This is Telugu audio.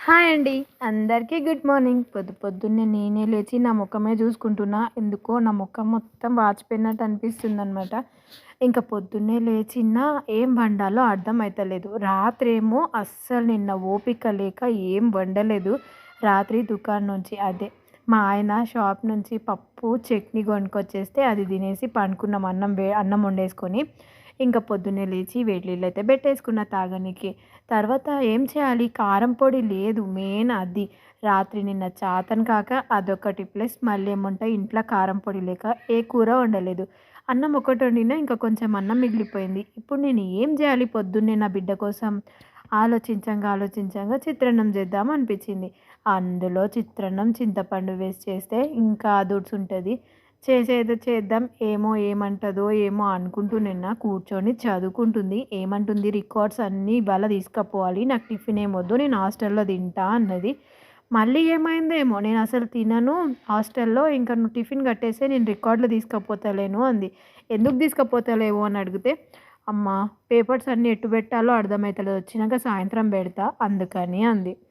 హాయ్ అండి. అందరికీ గుడ్ మార్నింగ్. పొద్దు పొద్దున్నే నేనే లేచి నా ముఖమే చూసుకుంటున్నా. ఎందుకో నా ముఖం మొత్తం వాచిపోయినట్టు అనిపిస్తుంది అనమాట ఇంకా పొద్దున్నే లేచిన ఏం వండాలో అర్థం అవుతలేదు రాత్రి ఏమో అస్సలు నిన్న ఓపిక లేక ఏం వండలేదు. రాత్రి దుకాణం నుంచి అదే మా ఆయన షాప్ నుంచి పప్పు చట్నీ కొనుక్కొచ్చేస్తే అది తినేసి పండుకున్నాం. అన్నం వే అన్నం వండేసుకొని. ఇంకా పొద్దున్నే లేచి వేడి నీళ్ళు అయితే పెట్టేసుకున్న తాగనికి. తర్వాత ఏం చేయాలి? కారం పొడి లేదు మెయిన్ అది. రాత్రి నిన్న చాతన్ కాక అదొకటి ప్లస్ మళ్ళీ ఏముంటాయి ఇంట్లో కారం పొడి లేక ఏ కూర వండలేదు. అన్నం ఒకటి వండినా ఇంకా కొంచెం అన్నం మిగిలిపోయింది. ఇప్పుడు నేను ఏం చేయాలి? పొద్దున్నే నా బిడ్డ కోసం ఆలోచించంగా ఆలోచించంగా చిత్రాన్నం చేద్దాం అనిపించింది. అందులో చిత్రాన్నం చింతపండు వేసి చేస్తే ఇంకా అదుడ్స్ ఉంటుంది చేసేదో చేద్దాం ఏమో ఏమంటుందో ఏమో అనుకుంటూ నిన్న కూర్చొని చదువుకుంటుంది. ఏమంటుంది? రికార్డ్స్ అన్నీ ఇవాళ తీసుకుపోవాలి. నాకు టిఫిన్ ఏమొద్దు నేను హాస్టల్లో తింటా అన్నది. మళ్ళీ ఏమైందేమో? నేను అసలు తినను హాస్టల్లో ఇంకా నువ్వు టిఫిన్ కట్టేస్తే నేను రికార్డులు తీసుకుపోతలేను అంది. ఎందుకు తీసుకుపోతలేవు అని అడిగితే అమ్మ పేపర్స్ అన్నీ ఎట్టు పెట్టాలో అర్థమవుతలేదు వచ్చినాక సాయంత్రం పెడతా అందుకని అంది.